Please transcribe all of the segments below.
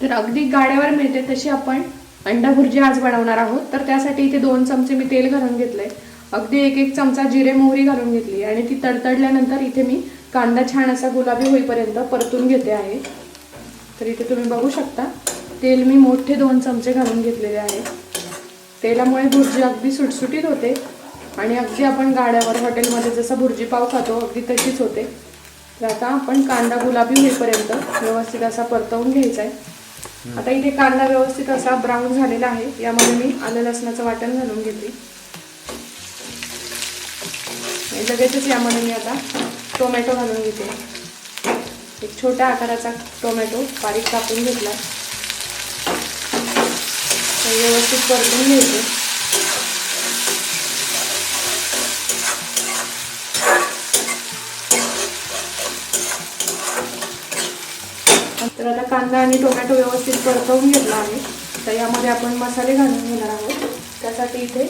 तर अगदी गाड्यावर मिळते तशी आपण अंडा भुर्जी आज बनवणार आहोत. तर त्यासाठी इथे दोन चमचे मी तेल घालून घेतलंय. अगदी एक एक चमचा जिरे मोहरी घालून घेतली आणि ती तडतडल्यानंतर इथे मी कांदा छान असा गुलाबी होईपर्यंत परतून घेते आहे. तर इथे तुम्ही बघू शकता तेल मी मोठे दोन चमचे घालून घेतलेले आहे. तेलामुळे भुर्जी अगदी सुटसुटीत होते. आणि अगदी आपण गाड्यावर हॉटेलमध्ये जसं भुर्जी पाव खातो अगदी तशीच होते. तर आता आपण कांदा गुलाबी होईपर्यंत व्यवस्थित असा परतवून घ्यायचा आहे. आता इथे कांदा व्यवस्थित असा ब्राऊन झालेला आहे. यामध्ये मी आलं लसणाचं वाटण घालून घेतली लगेचच यामध्ये मी आता टोमॅटो घालून घेते. एक छोट्या आकाराचा टोमॅटो बारीक कापून घेतला. व्यवस्थित परतून घ्यायचे तर आता कांदा आणि टोमॅटो व्यवस्थित परतवून घेतला आहे. तर यामध्ये आपण मसाले घालून घेणार आहोत. त्यासाठी इथे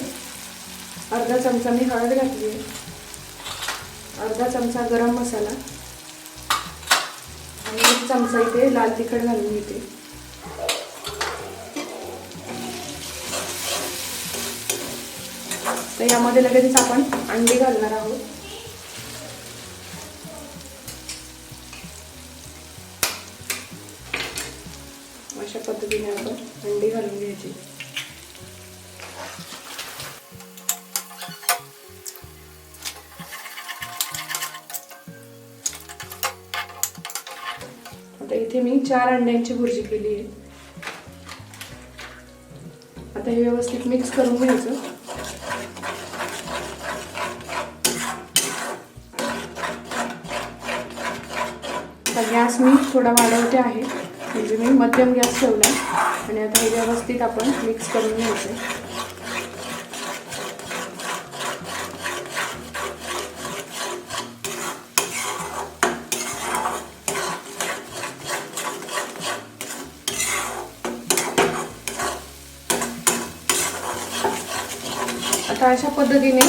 अर्धा चमचा मी हळद घातली आहे. अर्धा चमचा गरम मसाला. आणि एक चमचा इथे लाल तिखट घालून घेते. तर यामध्ये लगेच आपण अंडी घालणार आहोत. आपण अंडी घालून घ्यायची. आता इथे मी चार अंड्यांची भुर्जी केली आहे. आता हे व्यवस्थित मिक्स करून घ्यायचं. आता गॅस मी थोडा वाढवते आहे. म्हणजे मी मध्यम गॅस ठेवला आणि आता हे व्यवस्थित आपण मिक्स करून घ्यायचं. आता अशा पद्धतीने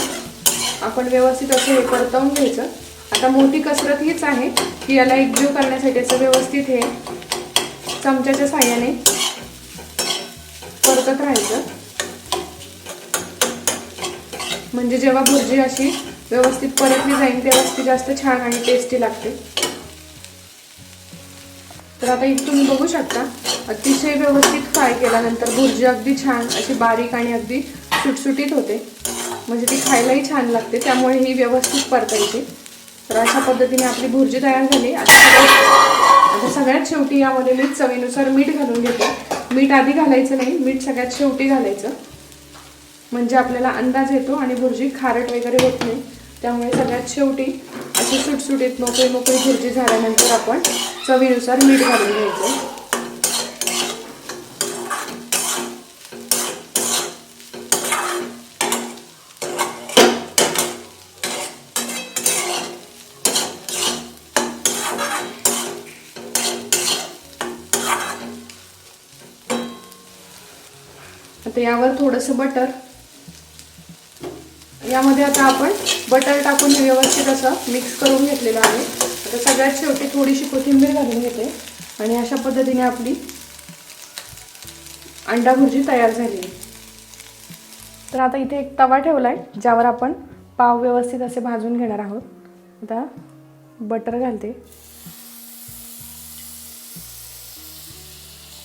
आपण व्यवस्थित असं हे परतवून घ्यायचं. आता मोठी कसरत हीच आहे की याला एकजीव करण्यासाठी असं व्यवस्थित हे चमच्याच्या साह्याने परतत राहायचं. म्हणजे जेव्हा भुर्जी अशी व्यवस्थित परतली जाईल तेव्हाच ती जास्त छान आणि टेस्टी लागते. तर आता इथं तुम्ही बघू शकता अतिशय व्यवस्थित फ्राय केल्यानंतर भुर्जी अगदी छान अशी बारीक आणि अगदी सुटसुटीत होते. म्हणजे ती खायलाही छान लागते त्यामुळे ही व्यवस्थित परतायची. तर अशा पद्धतीने आपली भुर्जी तयार झाली. आता आता सगळ्यात शेवटी यामध्ये मी चवीनुसार मीठ घालून घेते. मीठ आधी घालायचं नाही मीठ सगळ्यात शेवटी घालायचं. म्हणजे आपल्याला अंदाज येतो आणि भुर्जी खारट वगैरे होत नाही. त्यामुळे सगळ्यात शेवटी अशी सुटसुटीत मोकळी मोकळी भुर्जी झाल्यानंतर आपण चवीनुसार मीठ घालून घ्यायचं. यावर थोडंसं बटर यामध्ये आता आपण बटर टाकून हे व्यवस्थित असं मिक्स करून घेतलेलं आहे. आता सगळ्यात शेवटी थोडीशी कोथिंबीर घालून घेते. आणि अशा पद्धतीने आपली अंडा भुर्जी तयार झाली आहे. तर आता इथे एक तवा ठेवला आहे ज्यावर आपण पाव व्यवस्थित असे भाजून घेणार आहोत. आता बटर घालते.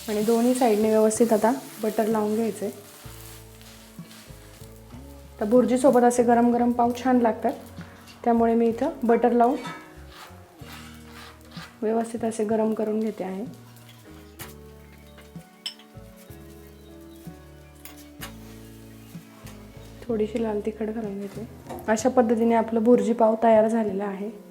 आणि दोन्ही साईडने व्यवस्थित आता बटर लावून घ्यायचे. तर भुर्जीसोबत असे गरम गरम पाव छान लागतात. त्यामुळे मी इथं बटर लावून व्यवस्थित असे गरम करून घेते आहे. थोडीशी लाल तिखट घालून घेते. अशा पद्धतीने आपलं भुर्जी पाव तयार झालेला आहे.